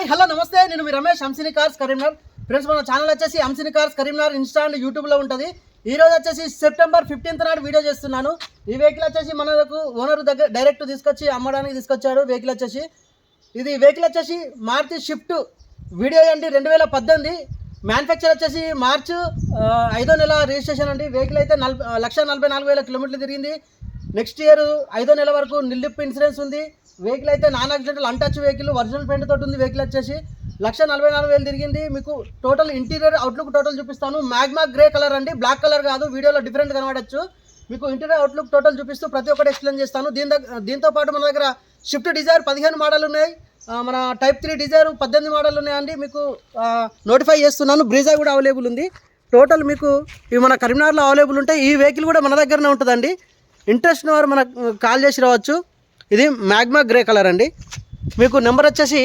Hi hello నమస్తే. నేను మీ రమేష్ హంసిని కార్స్ కరీంనగర్. ఫ్రెండ్స్ మన ఛానల్ వచ్చేసి Hamsini cars Karimnagar Insta and యూట్యూబ్లో ఉంటుంది. ఈ రోజు వచ్చేసి సెప్టెంబర్ ఫిఫ్టీన్త్ నాడు వీడియో చేస్తున్నాను. ఈ వెహికల్ వచ్చేసి మనకు ఓనర్ దగ్గర డైరెక్ట్ తీసుకొచ్చి అమ్మడానికి తీసుకొచ్చాడు వెహికల్ వచ్చేసి. ఇది వెహికల్ వచ్చేసి మార్చి షిఫ్ట్ వీడియో అండి రెండు వేల పద్దెనిమిది. మ్యానుఫ్యాక్చర్ వచ్చేసి మార్చ్ ఐదో నెల రిజిస్ట్రేషన్ అండి. వెహికల్ అయితే నలభై లక్ష నలభై నాలుగు వేల కిలోమీటర్లు తిరిగింది. నెక్స్ట్ ఇయర్ ఐదో నెల వరకు నిల్లిప్ ఇన్సూరెన్స్ ఉంది. వెహికల్ అయితే non accidental untouch vehicle original paint తోటి ఉంది వెహికల్ వచ్చేసి. లక్ష నలభై నాలుగు వేలు తిరిగింది. మీకు టోటల్ ఇంటీరియర్ అవుట్లుక్ టోటల్ చూపిస్తాను. మ్యాగ్మా గ్రే కలర్ అండి. బ్లాక్ కలర్ కాదు వీడియోలో డిఫరెంట్ కనబడచ్చు. మీకు ఇంటీరియర్ అవుట్లుక్ టోటల్ చూపిస్తూ ప్రతి ఒక్కటి ఎక్స్ప్లెయిన్ చేస్తాను. దీని దగ్గర దీంతో పాటు మన దగ్గర షిఫ్ట్ డిజైర్ పదిహేను మోడల్ ఉన్నాయి. మన టైప్ త్రీ డిజైర్ పద్దెనిమిది మోడల్ ఉన్నాయండి. మీకు నోటిఫై చేస్తున్నాను. బ్రీజా కూడా అవైలబుల్ ఉంది. టోటల్ మీకు ఇవి మన కరీంనగర్లో అవైలబుల్ ఉంటాయి ఈ వెహికల్ కూడా మన దగ్గరనే ఉంటుందండి. ఇంట్రెస్ట్ ఉన్న వారు మనకు కాల్ చేసి రావచ్చు. ఇది మ్యాగ్మా గ్రే కలర్ అండి. మీకు నెంబర్ వచ్చేసి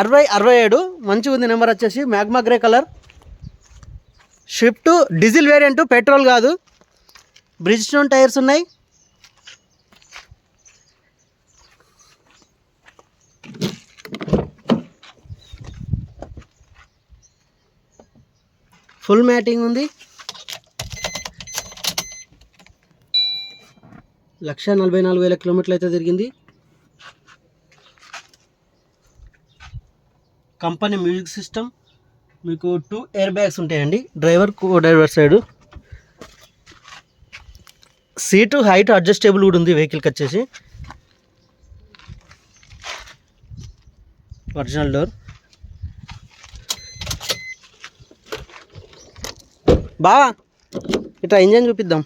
అరవై అరవై ఏడు. మంచిగా ఉంది నెంబర్ వచ్చేసి Magma grey colour. Shift diesel variant petrol కాదు. బ్రిడ్జ్ స్టోన్ టైర్స్ ఉన్నాయి. ఫుల్ మ్యాటింగ్ ఉంది. లక్ష నలభై నాలుగు వేల కిలోమీటర్లు అయితే తిరిగింది. కంపెనీ మ్యూజిక్ సిస్టమ్ మీకు టూ ఎయిర్ బ్యాగ్స్ ఉంటాయండి. Driver co driver side seat height adjustable కూడా ఉంది వెహికల్కి వచ్చేసి. ఒరిజినల్ డోర్ బా ఇట్లా ఇంజన్ చూపిద్దాం.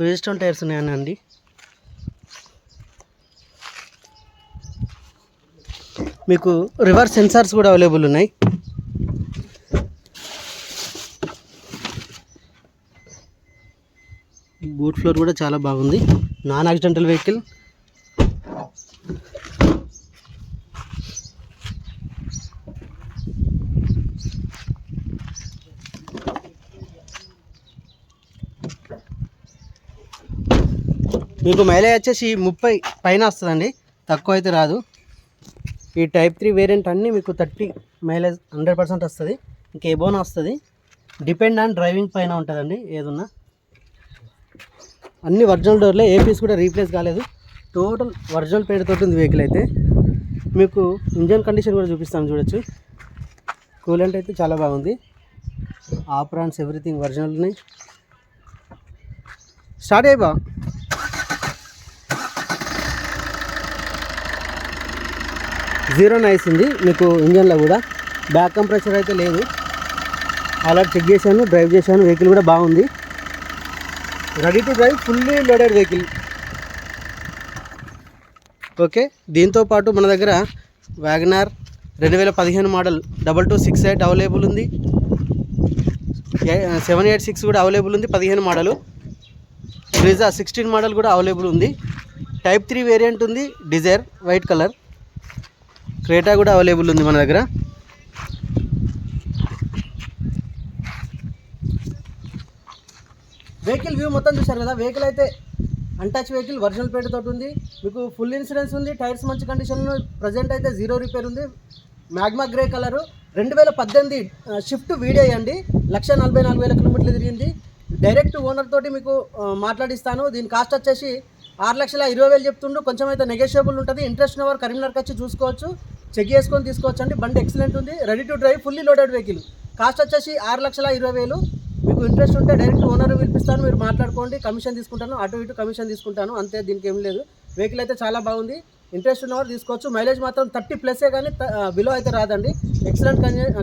బ్రిజిస్టోన్ టైర్స్ ఉన్నాయండి మీకు రివర్స్ సెన్సార్స్ కూడా అవైలబుల్ ఉన్నాయి. బూట్ ఫ్లోర్ కూడా చాలా బాగుంది. నాన్ యాక్సిడెంటల్ వెహికల్ మీకు మైలేజ్ వచ్చేసి ముప్పై పైన వస్తుందండి. తక్కువ అయితే రాదు. ఈ టైప్ త్రీ వేరియంట్ అన్నీ మీకు థర్టీ మైలేజ్ హండ్రెడ్ పర్సెంట్ వస్తుంది. ఇంకా ఏబోనా వస్తుంది. డిపెండ్ ఆన్ డ్రైవింగ్ పైన ఉంటుందండి ఏదున్నా. అన్ని ఒరిజినల్ డోర్లే ఏ పీస్ కూడా రీప్లేస్ కాలేదు. టోటల్ ఒరిజినల్ పేడ్ ఉంది వెహికల్ అయితే. మీకు ఇంజన్ కండిషన్ కూడా చూపిస్తాను చూడొచ్చు. కూలెంట్ అయితే చాలా బాగుంది. ఆప్రాన్స్ ఎవ్రీథింగ్ ఒరిజినల్ ఉన్నాయి స్టార్ట్ అయ్యి బా జీరో నైస్ ఉంది. మీకు ఇంజన్లో కూడా బ్యాక్ కంప్రెషర్ అయితే లేదు. అలా చెక్ చేశాను డ్రైవ్ చేశాను వెహికల్ కూడా బాగుంది. Ready to drive fully loaded vehicle okay దీంతో పాటు మన దగ్గర వ్యాగనార్ రెండు వేల పదిహేను model double two six eight available ఉంది. సెవెన్ ఎయిట్ సిక్స్ కూడా అవైలబుల్ ఉంది పదిహేను మోడలు బ్రిజా సిక్స్టీన్ మోడల్ కూడా అవైలబుల్ ఉంది. టైప్ త్రీ వేరియంట్ ఉంది డిజైర్ వైట్ కలర్ క్రేటా కూడా అవైలబుల్ ఉంది మన దగ్గర. వెహికల్ వ్యూ మొత్తం చూశారు కదా? వెహికల్ అయితే అన్టచ్ వెహికల్ వర్షల్ పేట తోటి ఉంది. మీకు ఫుల్ ఇన్సూరెన్స్ ఉంది టైర్స్ మంచి కండిషన్లో ప్రజెంట్ అయితే జీరో రిపేర్ ఉంది. మ్యాగ్మా గ్రే కలరు రెండు వేల పద్దెనిమిది షిఫ్ట్ వీడియో అండి లక్ష నలభై నాలుగు వేల కిలోమీటర్లు తిరిగింది. డైరెక్ట్ ఓనర్ తోటి మీకు మాట్లాడిస్తాను. దీని కాస్ట్ వచ్చేసి ఆరు లక్షల ఇరవై వేలు చెప్తుండు. కొంచెం అయితే నెగోషియబుల్ ఉంటుంది ఇంట్రెస్ట్ ఉన్నవారు కరీంనగర్కి వచ్చి చూసుకోవచ్చు. చెక్ చేసుకొని తీసుకోవచ్చు అండి బండి ఎక్సలెంట్ ఉంది. Ready to drive fully loaded vehicle cost వచ్చేసి ఆరు లక్షల ఇరవై వేలు. మీకు ఇంట్రెస్ట్ ఉంటే డైరెక్ట్ ఓనర్ పిలిపిస్తాను మీరు మాట్లాడుకోండి. కమిషన్ తీసుకుంటాను. అటు ఇటు కమిషన్ తీసుకుంటాను. అంతే దీనికి ఏం లేదు. వెహికల్ అయితే చాలా బాగుంది. ఇంట్రెస్ట్ ఉన్నవారు తీసుకోవచ్చు. మైలేజ్ మాత్రం థర్టీ ప్లస్సే కానీ బిలో అయితే రాదండి. Excellent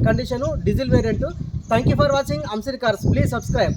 condition diesel variant thank you for watching అంసిర్ cars please subscribe